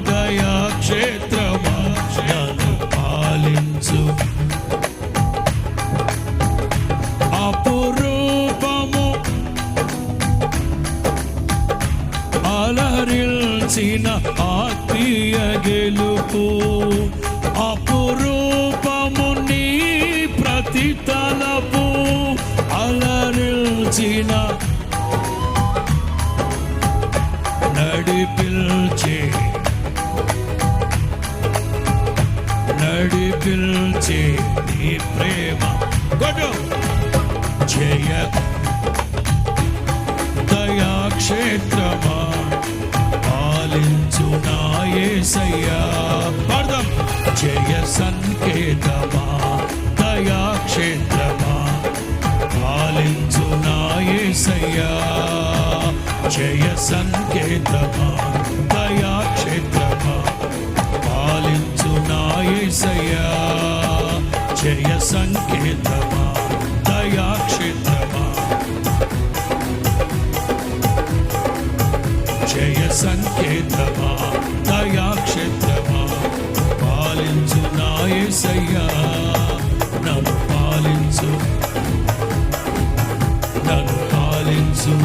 దయా క్షేత్రమా నన్ను పాలించు. అపురూపము అలరిల్చిన ఆత్మీయ గెలుపు. అపురూపము నీ ప్రతి తలపు అలరిల్చిన నడిపిల్చే నీ ప్రేమ. కొడు జయ దయాక్షేత్రమా? పాలించు నాయసయ్యా పడదాం. జయ సంకేతమా? దయాక్షేత్రమా? పాలించు నాయసయ్యా జయ సంకేతమా? ఏసయ్యా జయ సంకేతమా దయాక్షేత్రమా జయ సంకేతమా దయాక్షేత్రమా పాలించు నా ఏసయ్యా నన్ను పాలించు నన్ను పాలించు